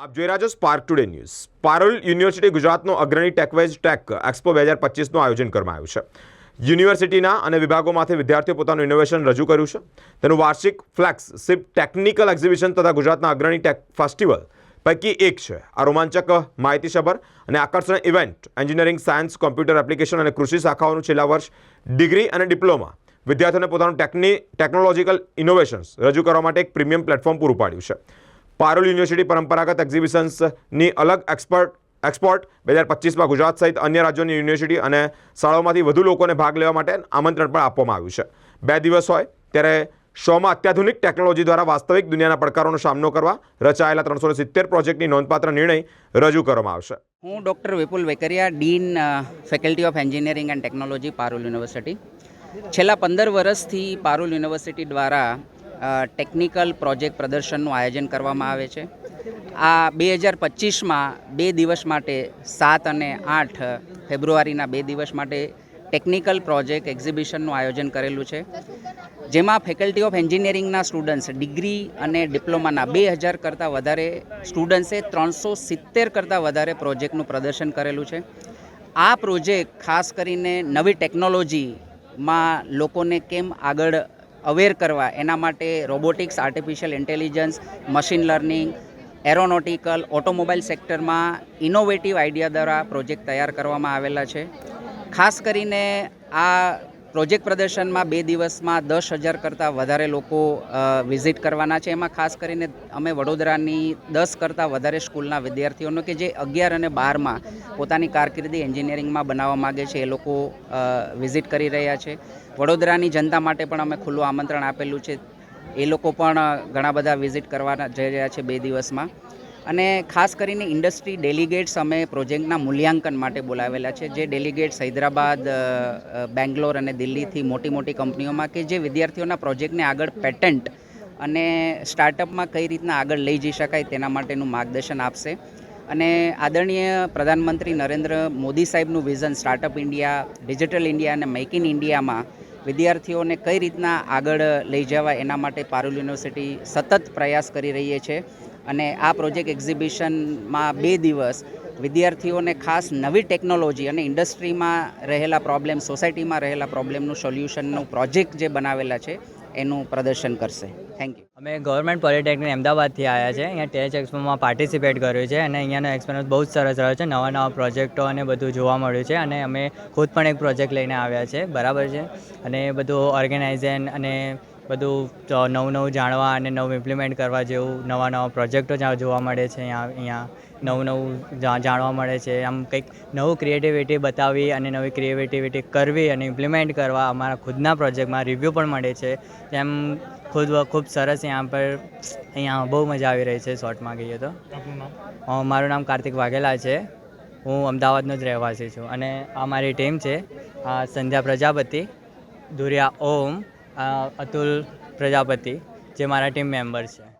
આપ જોઈ રહ્યા છો spark today news Parul university ગુજરાતનો અગ્રણી ટેકવેજ ટેક એક્સપો બે હજાર પચીસનું આયોજન કરવામાં આવ્યું છે. યુનિવર્સિટીના અને વિભાગોમાંથી વિદ્યાર્થીઓ પોતાનું ઇનોવેશન રજૂ કર્યું છે. તેનું વાર્ષિક ફ્લેક્સ સિપ ટેકનિકલ એક્ઝિબિશન તથા ગુજરાતના અગ્રણી ટેક ફેસ્ટિવલ પૈકી એક છે. આ રોમાંચક, માહિતીસભર અને આકર્ષણ event engineering science computer application અને કૃષિ શાખાઓનું છેલ્લા વર્ષ ડિગ્રી અને ડિપ્લોમા વિદ્યાર્થીઓને પોતાનું ટેકની ટેકનોલોજીકલ ઇનોવેશન્સ રજૂ કરવા માટે એક પ્રીમિયમ પ્લેટફોર્મ પૂરું પાડ્યું છે. પારોલ યુનિવર્સિટી પરંપરાગત એક્ઝિબિશન્સની અલગ એક્સપર્ટ એક્સપોર્ટ બે હજાર પચીસમાં ગુજરાત સહિત અન્ય રાજ્યોની યુનિવર્સિટી અને શાળાઓમાંથી વધુ લોકોને ભાગ લેવા માટે આમંત્રણ પણ આપવામાં આવ્યું છે. બે દિવસ હોય ત્યારે શોમાં અત્યાધુનિક ટેકનોલોજી દ્વારા વાસ્તવિક દુનિયાના પડકારોનો સામનો કરવા રચાયેલા ત્રણસો સિત્તેર પ્રોજેક્ટની નોંધપાત્ર નિર્ણય રજૂ કરવામાં આવશે. હું doctor Vipul Vekariya, dean faculty of engineering and technology, Parul university. છેલ્લા પંદર વર્ષથી પારુલ યુનિવર્સિટી દ્વારા ટેકનિકલ પ્રોજેક્ટ પ્રદર્શનનું આયોજન કરવામાં આવે છે. આ બે હજાર પચીસમાં બે દિવસ માટે સાત અને આઠ ફેબ્રુઆરીના બે દિવસ માટે ટેકનિકલ પ્રોજેક્ટ એક્ઝિબિશનનું આયોજન કરેલું છે. જેમાં ફેકલ્ટી ઓફ એન્જિનિયરિંગના સ્ટુડન્ટ્સ ડિગ્રી અને ડિપ્લોમાના બે હજાર કરતાં વધારે સ્ટુડન્ટ્સે ત્રણસો સિત્તેર કરતાં વધારે પ્રોજેક્ટનું પ્રદર્શન કરેલું છે. આ પ્રોજેક્ટ ખાસ કરીને નવી ટેકનોલોજીમાં લોકોને કેમ આગળ અવેર કરવા. એના માટે robotics artificial intelligence machine learning aeronautical automobile સેક્ટરમાં ઇનોવેટિવ આઈડિયા દ્વારા પ્રોજેક્ટ તૈયાર કરવામાં આવેલા છે. ખાસ કરીને આ પ્રોજેક્ટ પ્રદર્શનમાં બે દિવસમાં દસ હજાર કરતાં વધારે લોકો વિઝિટ કરવાના છે. એમાં ખાસ કરીને અમે વડોદરાની દસ કરતાં વધારે સ્કૂલના વિદ્યાર્થીઓનો કે જે અગિયાર અને બારમાં પોતાની કારકિર્દી એન્જિનિયરિંગમાં બનાવવા માગે છે, એ લોકો વિઝિટ કરી રહ્યા છે. વડોદરાની જનતા માટે પણ અમે ખુલ્લું આમંત્રણ આપેલું છે. એ લોકો પણ ઘણા બધા વિઝિટ કરવાના જઈ રહ્યા છે બે દિવસમાં. અને ખાસ કરીને ઇન્ડસ્ટ્રી ડેલિગેટ્સ અમે પ્રોજેક્ટના મૂલ્યાંકન માટે બોલાવેલા છે. જે ડેલિગેટ્સ હૈદરાબાદ બેંગ્લોર અને દિલ્હીથી મોટી મોટી કંપનીઓમાં કે જે વિદ્યાર્થીઓના પ્રોજેક્ટને આગળ પેટન્ટ અને સ્ટાર્ટઅપમાં કઈ રીતના આગળ લઈ જઈ શકાય તેના માટેનું માર્ગદર્શન આપશે. અને આદરણીય પ્રધાનમંત્રી નરેન્દ્ર મોદી સાહેબનું vision startup India, digital India અને મેક ઇન ઇન્ડિયામાં વિદ્યાર્થીઓને કઈ રીતના આગળ લઈ જવા એના માટે પારુલ યુનિવર્સિટી સતત પ્રયાસ કરી રહી છે અને આ પ્રોજેક્ટ એક્ઝિબિશનમાં બે દિવસ વિદ્યાર્થીઓને ખાસ નવી ટેકનોલોજી અને ઇન્ડસ્ટ્રીમાં રહેલા પ્રોબ્લેમ સોસાયટીમાં રહેલા પ્રોબ્લેમનું સોલ્યુશનનું પ્રોજેક્ટ જે બનાવેલા છે એનું પ્રદર્શન કરશે. થેન્ક યુ અમે ગવર્મેન્ટ પોલિટેકનિક અમદાવાદથી આવ્યા છે. અહીંયા ટેચ એક્સપોમાં પાર્ટિસિપેટ કર્યું છે અને અહીંયાનો એક્સપિરિયન્સ બહુ જ સરસ રહ્યો છે. નવા નવા પ્રોજેક્ટો અને બધું જોવા મળ્યું છે અને અમે ખુદ પણ એક પ્રોજેક્ટ લઈને આવ્યા છે. બરાબર છે? અને બધું ઓર્ગેનાઇઝેશન અને બધું નવું નવું જાણવા અને નવું ઇમ્પ્લિમેન્ટ કરવા જેવું નવા નવા પ્રોજેક્ટો જોવા મળે છે અહીંયા અહીંયા નવું નવું જાણવા મળે છે. આમ કંઈક નવું ક્રિએટિવિટી બતાવી અને નવી ક્રિએટિવિટી કરવી અને ઇમ્પ્લિમેન્ટ કરવા અમારા ખુદના પ્રોજેક્ટમાં રિવ્યૂ પણ મળે છે. તેમ ખુદ ખૂબ સરસ અહીંયા પર અહીંયા બહુ મજા આવી રહી છે શોર્ટમાં કહીએ તો. મારું નામ કાર્તિક વાઘેલા છે. હું અમદાવાદનો જ રહેવાસી છું અને આ મારી ટીમ છે. આ સંધ્યા પ્રજાપતિ ધુરિયા ઓમ અતુલ પ્રજાપતિ જે મારા ટીમ મેમ્બર છે.